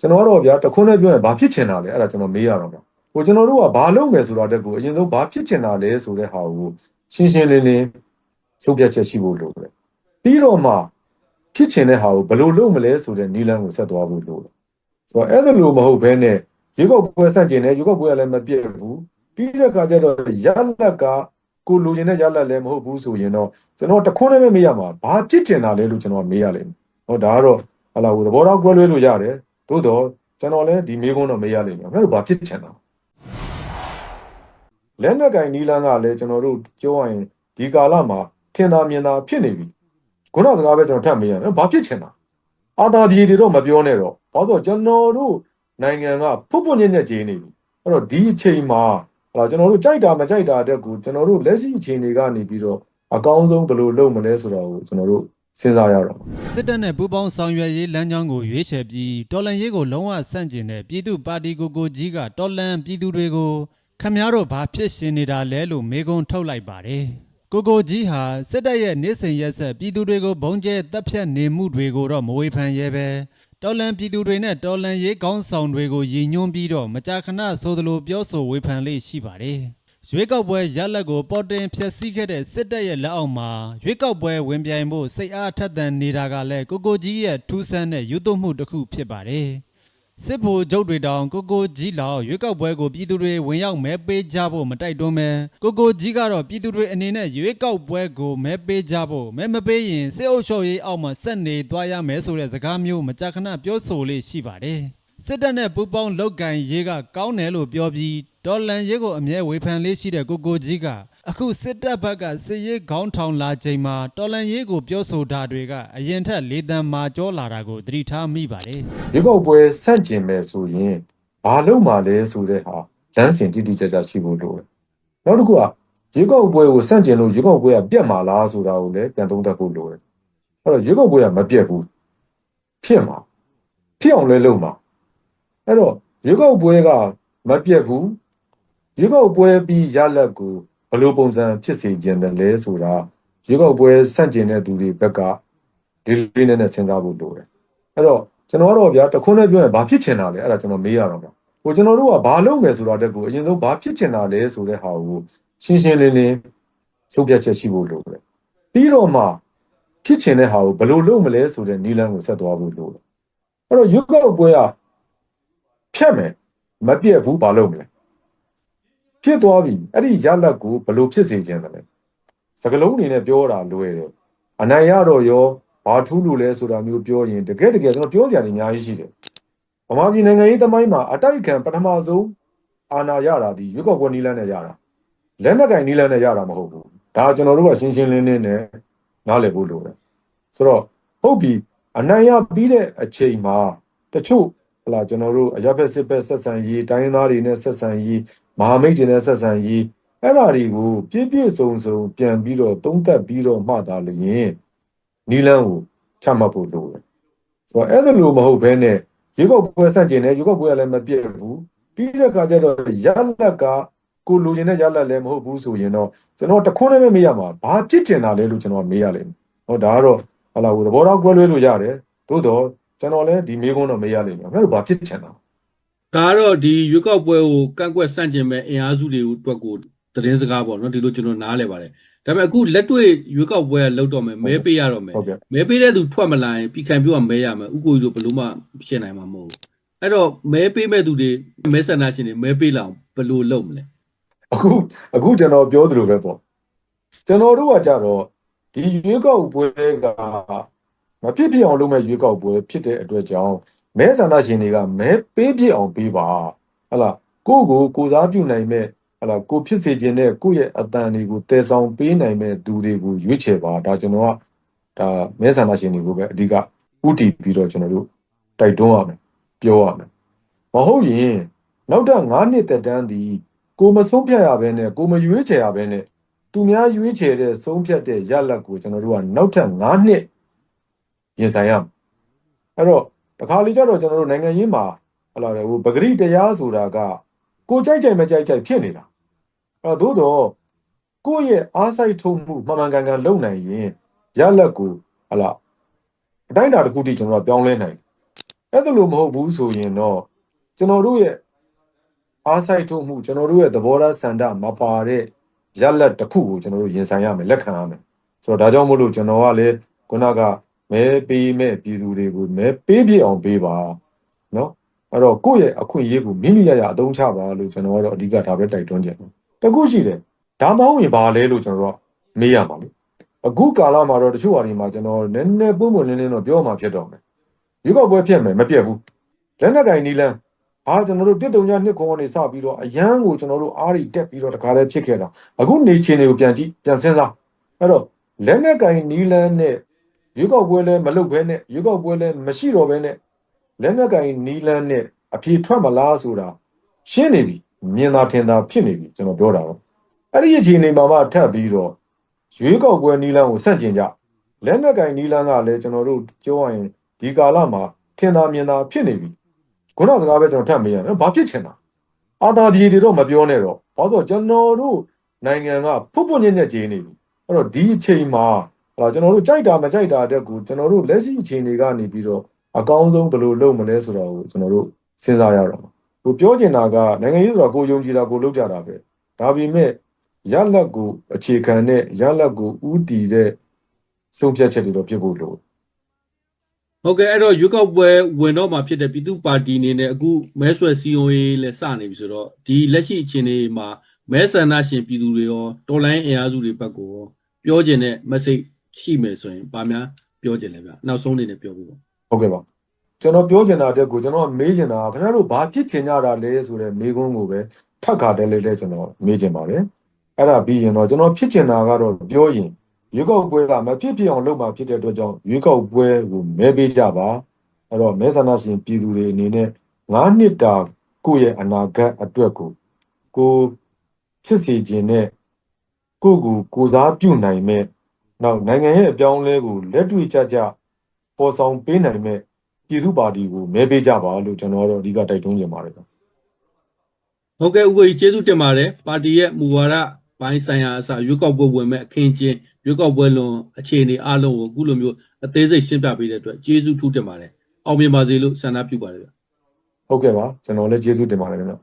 ကျွန်တော်ကတော့ဗျာတခွန်းနဲ့ပြောရင်ဘာဖြစ်ချင်တာလဲအဲ့ဒါကျွန်တော်မေးရတော့မှာဟိုကျွန်တော်တို့ကဘာလုပ်မယ်ဆိုတာတက်ကိုအရင်ဆုံးဘာဖြစ်ချင်တာလဲဆိုတဲ့ဟာကိုရှင်းရှင်းလင်းလင်းဆုံးဖြတ်ချက်ရှိဖို့လိုတယ်ပြီးတော့မှဖြစ်ချင်တဲ့ဟာကိုဘယ်လိုလုပ်မလဲဆိုတဲ့နီလန်းကိုဆက်သွားဖို့လိုတယ်ဆိုတော့အဲ့ဒါလိုမဟုတ်ဘဲနဲ့ရွေးကောက်ပွဲဆန့်ကျင်တယ်ရွေးကောက်ပွဲကလည်းမပြည့်ဘူးပြီးတဲ့အခါကျတော့ရလက်ကကိုလိုချင်တဲ့ရလက်လည်းမဟုတ်ဘူးဆိုရင်တော့ကျွန်တော်တခွန်းနဲ့မေးရမှာဘာဖြစ်ချင်တာလဲလို့ကျွန်တော်မေးရလိမ့်မယ်ဟောဒါကတော့ဟလာဟိုသဘောထားကွဲလွဲလို့ရတယ် သို့တော့ကျွန်တော်လည်းဒီမေးခွန်းတော့မေးရလိမ့်မယ်ငါတို့ဘာဖြစ်ချင်တာလက်နက်ကင်နီလန်းကလည်းကျွန်တော်တို့ပြောရရင်ဒီကာလမှာထင်သာမြင်သာဖြစ်နေပြီခုနစကားပဲကျွန်တော်ထပ်မေးရမယ်ဘာဖြစ်ချင်တာအာသာပြေတွေတော့မပြောနဲ့တော့ဘာလို့ကျွန်တော်တို့နိုင်ငံကဖုတ်ဖွညံ့ညက်ကြေးနေပြီအဲ့တော့ဒီအချိန်မှာဟလာကျွန်တော်တို့ကြိုက်တာမကြိုက်တာတက်ကိုကျွန်တော်တို့လက်ရှိအခြေအနေကနေပြီးတော့အကောင်းဆုံးဘယ်လိုလုပ်မလဲဆိုတော့ကျွန်တော်တို့ စဉ်းစားရတော့စစ်တပ်နဲ့ပူးပေါင်းဆောင်ရွက်ရေးလမ်းကြောင်းကိုရွေးချယ်ပြီးတော်လန်ရေးကိုလုံးဝဆန့်ကျင်တဲ့ပြည်သူ့ပါတီကိုကိုကြီးကတော်လန်ပြည်သူတွေကိုခမည်းတော်ဘာဖြစ်ရှင်နေတာလဲလို့မေခွန်းထုတ်လိုက်ပါတယ်။ကိုကိုကြီးဟာစစ်တပ်ရဲ့နေစဉ်ရက်ဆက်ပြည်သူတွေကိုဘုံကျဲတပ်ဖြတ်နေမှုတွေကိုတော့မဝေဖန်ရဲပဲတော်လန်ပြည်သူတွေနဲ့တော်လန်ရေးကောင်းဆောင်တွေကိုရည်ညွှန်းပြီးတော့မကြာခဏဆိုသလိုပြောဆိုဝေဖန်လေးရှိပါတယ်။ ရွေးကောက်ပွဲရလဒ်ကိုပေါ်တင်ဖျက်ဆီးခဲ့တဲ့စစ်တပ်ရဲ့လက်အောက်မှာရွေးကောက်ပွဲဝင်ပြိုင်ဖို့စိတ်အားထက်သန်နေတာကလည်းကိုကိုကြီးရဲ့ထူးဆန်းတဲ့ယူသွမှုတစ်ခုဖြစ်ပါတယ်။စစ်ဗိုလ်ချုပ်တွေတောင်ကိုကိုကြီးလောက်ရွေးကောက်ပွဲကိုပြည်သူတွေဝင်ရောက်မဲပေးကြဖို့မတိုက်တွန်းပဲကိုကိုကြီးကတော့ပြည်သူတွေအနေနဲ့ရွေးကောက်ပွဲကိုမဲပေးကြဖို့မဲမပေးရင်စစ်အုပ်ချုပ်ရေးအောက်မှာဆက်နေသွားရမယ်ဆိုတဲ့စကားမျိုးမကြာခဏပြောဆိုလေးရှိပါတယ်။စစ်တပ်နဲ့ပူးပေါင်းလောက်ကင်ရေးကကောင်းတယ်လို့ပြောပြီး ဒေါ်လန်ရေးကိုအမြဲဝေဖန်လေးရှိတဲ့ကိုကိုကြီးကအခုစစ်တပ်ဘက်ကစစ်ရေးခေါင်းထောင်လာချိန်မှာတော်လန်ရေးကိုပြောဆိုတာတွေကအရင်ထက်လေတံမာကြောလာတာကိုသတိထားမိပါတယ်ရွေးကောက်ပွဲဆန့်ကျင်မယ်ဆိုရင်ဘာလုပ်မှလဲဆိုတဲ့ဟာလမ်းစဉ်တိတိကျကျရှိဖို့လိုတယ်။နောက်တစ်ခုကရွေးကောက်ပွဲကိုဆန့်ကျင်လို့ရွေးကောက်ပွဲကပြတ်မှာလားဆိုတာကိုလည်းပြန်သုံးသပ်ဖို့လိုတယ်။အဲ့တော့ရွေးကောက်ပွဲကမပြတ်ဘူးဖြစ်မှာဖြစ်အောင်လဲလုပ်မှာအဲ့တော့ရွေးကောက်ပွဲကမပြတ်ဘူး ရွေးကောက်ပွဲပြီးရလက်ကိုဘယ်လိုပုံစံဖြစ်စေခြင်းတယ်လဲဆိုတာရွေးကောက်ပွဲဆန့်ကျင်တဲ့သူတွေဘက်ကဒီလေးနဲ့နဲ့စဉ်းစားဖို့လိုတယ်။အဲ့တော့ကျွန်တော်ကတော့ဗျာတခွန်းနဲ့ပြောရင်ဘာဖြစ်ချင်တာလဲအဲ့ဒါကျွန်တော်မေးရတော့မှာဟိုကျွန်တော်တို့ကဘာလုပ်မယ်ဆိုတာတက်ကိုအရင်ဆုံးဘာဖြစ်ချင်တာလဲဆိုတဲ့ဟာကိုရှင်းရှင်းလင်းလင်းဆုံးဖြတ်ချက်ရှိဖို့လိုတယ်ပြီးတော့မှဖြစ်ချင်တဲ့ဟာကိုဘယ်လိုလုပ်မလဲဆိုတဲ့နီလန်းကိုဆက်သွားဖို့လိုတယ်အဲ့တော့ရွက်ကောက်ပွဲကဖြတ်မယ်မပြည့်ဘူးဘာလုပ်မလဲ ဖြစ်သွားပြီအဲ့ဒီရလက်ကိုဘယ်လိုဖြစ်စေခြင်းလဲစကလုံးအနေနဲ့ပြောတာလွယ်တယ်အနိုင်ရတော့ရောဘာထူးလို့လဲဆိုတာမျိုးပြောရင်တကယ်တကယ်ကျွန်တော်ပြောစရာတွေအများကြီးရှိတယ်ဗမာပြည်နိုင်ငံရေးသမိုင်းမှာအတိုက်ခံပထမဆုံးအာဏာရတာဒီရွက်ကောက်ပွဲနီလန်းနဲ့ရတာလက်နက်ကင်နီလန်းနဲ့ရတာမဟုတ်ဘူးဒါကျွန်တော်တို့ကရှင်းရှင်းလင်းလင်းနဲ့နားလည်ဖို့လိုတယ်ဆိုတော့ဟုတ်ပြီအနိုင်ရပြီးတဲ့အချိန်မှာတချို့ဟလာကျွန်တော်တို့အရပ်ဘက်စစ်ဘက်ဆက်ဆံရေးတိုင်းရင်းသားတွေနဲ့ဆက်ဆံရေး မဟာမိတ်တွေနဲ့ဆက်ဆံရေးအဲ့ဓာတွေကိုပြည့်ပြည့်စုံစုံပြန်ပြီးတော့သုံးသပ်ပြီးတော့မှသာလျင်နီလန်းကိုချမှတ်ဖို့လိုတယ်ဆိုတော့အဲ့ဒါလိုမဟုတ်ဘဲနဲ့ရွေးကောက်ပွဲဆန့်ကျင်တယ်ရွေးကောက်ပွဲကလည်းမပြည့်ဘူးပြီးတဲ့အခါကျတော့ရလက်ကကိုလိုချင်တဲ့ရလက်လည်းမဟုတ်ဘူးဆိုရင်တော့ကျွန်တော်တခွန်းနဲ့မေးရမှာဘာဖြစ်ချင်တာလဲလို့ကျွန်တော်မေးရလိမ့်မယ်ဟောဒါကတော့ဟလာဟိုသဘောထားကွဲလွဲလို့ရတယ်သို့တော့ကျွန်တော်လည်းဒီမေးခွန်းတော့မေးရလိမ့်မယ်ငါတို့ဘာဖြစ်ချင်တာ ဒါကတော့ဒီရွေးကောက်ပွဲကိုကန့်ကွက်ဆန့်ကျင်မဲ့အင်အားစုတွေအတွက်ကိုသတင်းစကားပေါ့နော်ဒီလိုကျွန်တော်နားလဲပါတယ်ဒါပေမဲ့အခုလက်တွေ့ရွေးကောက်ပွဲကလောက်တော့မယ်မဲပေးရတော့မယ်ဟုတ်ကဲ့မဲပေးတဲ့သူထွက်မလာရင်ပြည်ခံပြုတ်ကမဲရမယ်ဥကိုကြီးဆိုဘယ်လို့မှဖြစ်နိုင်မှာမဟုတ်ဘူးအဲ့တော့မဲပေးမဲ့သူတွေမဲဆန္ဒရှင်တွေမဲပေးလာအောင်ဘယ်လိုလုပ်မလဲအခုအခုကျွန်တော်ပြောသလိုပဲပေါ့ကျွန်တော်တို့ကကြတော့ဒီရွေးကောက်ပွဲကမဖြစ်ဖြစ်အောင်လုပ်မဲ့ရွေးကောက်ပွဲဖြစ်တဲ့အတွက်ကြောင့် မဲဆန္ဒရှင်တွေကမဲပေးပြစ်အောင်ပေးပါဟလာကိုယ့်ကိုကိုစားပြုနိုင်မဲ့ဟလာကိုဖြစ်စေခြင်းနဲ့ကိုယ့်ရဲ့အတန်တွေကိုတည်ဆောင်ပေးနိုင်မဲ့သူတွေကိုရွေးချယ်ပါဒါကျွန်တော်ကဒါမဲဆန္ဒရှင်တွေကိုပဲအဓိကဥတည်ပြီးတော့ကျွန်တော်တို့တိုက်တွန်းရမယ်ပြောရမယ်မဟုတ်ရင်နောက်တော့9နှစ်သက်တမ်းဒီကိုမဆုံးဖြတ်ရဘဲနဲ့ကိုမရွေးချယ်ရဘဲနဲ့သူများရွေးချယ်တဲ့ဆုံးဖြတ်တဲ့ရလဒ်ကိုကျွန်တော်တို့ကနောက်ထပ်9နှစ်ရင်ဆိုင်ရမယ်အဲ့တော့ တခါလေကျတော့ကျွန်တော်တို့နိုင်ငံရေးမှာဟလာလေဟိုပဂရိတရားဆိုတာကကိုကြိုက်ကြိုက်မကြိုက်ကြိုက်ဖြစ်နေတာအဲ့တော့သို့တော့ကိုယ့်ရဲ့အားစိုက်ထုတ်မှုမှန်မှန်ကန်ကန်လုပ်နိုင်ရင်ရလဒ်ကိုဟလာအတိုင်းအတာတစ်ခုတည်းကျွန်တော်တို့ကပြောင်းလဲနိုင်တယ်အဲ့ဒါလို့မဟုတ်ဘူးဆိုရင်တော့ကျွန်တော်တို့ရဲ့အားစိုက်ထုတ်မှုကျွန်တော်တို့ရဲ့သဘောထားစန္ဒမပါတဲ့ရလက်တစ်ခုကိုကျွန်တော်တို့ရင်ဆိုင်ရမယ်လက်ခံရမယ်ဆိုတော့ဒါကြောင့်မို့လို့ကျွန်တော်ကလည်းခုနက မဲပေးမဲ့ပြည်သူတွေကိုမဲပေးပြအောင်ပေးပါနော်အဲ့တော့ကိုယ့်ရဲ့အခွင့်အရေးကိုမိမိရရအသုံးချပါလို့ကျွန်တော်ကတော့အဓိကဒါပဲတိုက်တွန်းချင်တယ်တခုရှိတယ်ဒါမဟုတ်ရင်ဘာလဲလို့ကျွန်တော်တို့ကမေးရမှာလေအခုကာလမှာတော့တချို့ဟာတွေမှာကျွန်တော်နည်းနည်းပုံပုံလင်းလင်းတော့ပြောမှဖြစ်တော့မယ်ရွေးကောက်ပွဲဖြစ်မယ်မပြတ်ဘူးလက်နက်ကင်နီလန်းအားကျွန်တော်တို့တစ်တုံညနှစ်ခုကနေစပြီးတော့အရန်ကိုကျွန်တော်တို့အားရီတက်ပြီးတော့တခါတည်းဖြစ်ခဲ့တာအခုနေချင်းတွေကိုပြန်ကြည့်ပြန်စဉ်းစားအဲ့တော့လက်နက်ကင်နီလန်းနဲ့ ရွေးကောက်ပွဲလည်းမလုပ်ဘဲနဲ့ရွေးကောက်ပွဲလည်းမရှိတော့ဘဲနဲ့လက်နက်ကင်နီလန်းနဲ့အပြေထွက်မလားဆိုတာရှင်းနေပြီမြင်သာထင်သာဖြစ်နေပြီကျွန်တော်ပြောတာတော့အဲ့ဒီအခြေအနေမှာမှထပ်ပြီးတော့ရွေးကောက်ပွဲနီလန်းကိုဆန့်ကျင်ကြလက်နက်ကင်နီလန်းကလည်းကျွန်တော်တို့ပြောရရင်ဒီကာလမှာထင်သာမြင်သာဖြစ်နေပြီခုနစကားပဲကျွန်တော်ထပ်မေးရတယ်ဘာဖြစ်ချင်တာအာသာပြေတွေတော့မပြောနဲ့တော့ဘာလို့ကျွန်တော်တို့နိုင်ငံကဖုတ်ဖွညက်ညက်ကြီးနေပြီအဲ့တော့ဒီအချိန်မှာ ဟလာကျွန်တော်တို့ကြိုက်တာမကြိုက်တာတက်ကိုကျွန်တော်တို့လက်ရှိအခြေအနေကနေပြီးတော့အကောင်းဆုံးဘယ်လိုလုပ်မလဲဆိုတာကိုကျွန်တော်တို့စဉ်းစားရတော့ကိုပြောချင်တာကနိုင်ငံရေးဆိုတာကိုယုံကြည်တာကိုလုပ်ကြတာပဲဒါပေမဲ့ရလက်ကိုအခြေခံတဲ့ရလက်ကိုဥတီတဲ့ဆုံးဖြတ်ချက်တွေတော့ဖြစ်ဖို့လိုဟုတ်ကဲ့အဲ့တော့ရွေးကောက်ပွဲဝင်တော့မှာဖြစ်တဲ့ပြည်သူ့ပါတီအနေနဲ့အခုမဲဆွယ်စည်းရုံးရေးလည်းစနေပြီဆိုတော့ဒီလက်ရှိအခြေအနေမှာမဲဆန္ဒရှင်ပြည်သူတွေရောတော်လိုင်းအင်အားစုတွေဘက်ကိုရောပြောချင်တဲ့ message ရှိမယ်ဆိုရင်ဗာများပြောချင်လဲဗျနောက်ဆုံးအနေနဲ့ပြောပြပါဟုတ်ကဲ့ပါကျွန်တော်ပြောချင်တာတက်ကိုကျွန်တော်ကမေးချင်တာကခင်ဗျားတို့ဘာဖြစ်ချင်ကြတာလဲဆိုတဲ့မေးခွန်းကိုပဲထပ်ခါတည်းလေးလေးကျွန်တော်မေးချင်ပါတယ်အဲ့ဒါပြီးရင်တော့ကျွန်တော်ဖြစ်ချင်တာကတော့ပြောရင်ရွေးကောက်ပွဲကမဖြစ်ဖြစ်အောင်လုပ်မှာဖြစ်တဲ့အတွက်ကြောင့်ရွေးကောက်ပွဲကိုမဲပေးကြပါအဲ့တော့မဲဆန္ဒရှင်ပြည်သူတွေအနေနဲ့9နှစ်တာကိုယ့်ရဲ့အနာဂတ်အတွက်ကိုကိုဖြစ်စီခြင်းနဲ့ကိုယ့်ကိုကိုယ်စားပြုနိုင်မဲ့ နောက်နိုင်ငံရဲ့အပြောင်းအလဲကိုလက်တွေ့ကျကျပေါ်ဆောင်ပေးနိုင်မဲ့ပြည်သူပါတီကိုမဲပေးကြပါလို့ကျွန်တော်ကတော့အဓိကတိုက်တွန်းချင်ပါတယ်ဗျဟုတ်ကဲ့ဥပ္ပကြီးကျေးဇူးတင်ပါတယ်ပါတီရဲ့မူဝါဒပိုင်းဆိုင်ရာအစရွေးကောက်ပွဲဝင်မဲ့အခင်းချင်းရွေးကောက်ပွဲလွန်အခြေအနေအလုံးကိုအခုလိုမျိုးအသေးစိတ်ရှင်းပြပေးတဲ့အတွက်ကျေးဇူးထူးတင်ပါတယ်အောင်မြင်ပါစေလို့ဆန္ဒပြုပါတယ်ဗျဟုတ်ကဲ့ပါကျွန်တော်လည်းကျေးဇူးတင်ပါတယ်ခင်ဗျ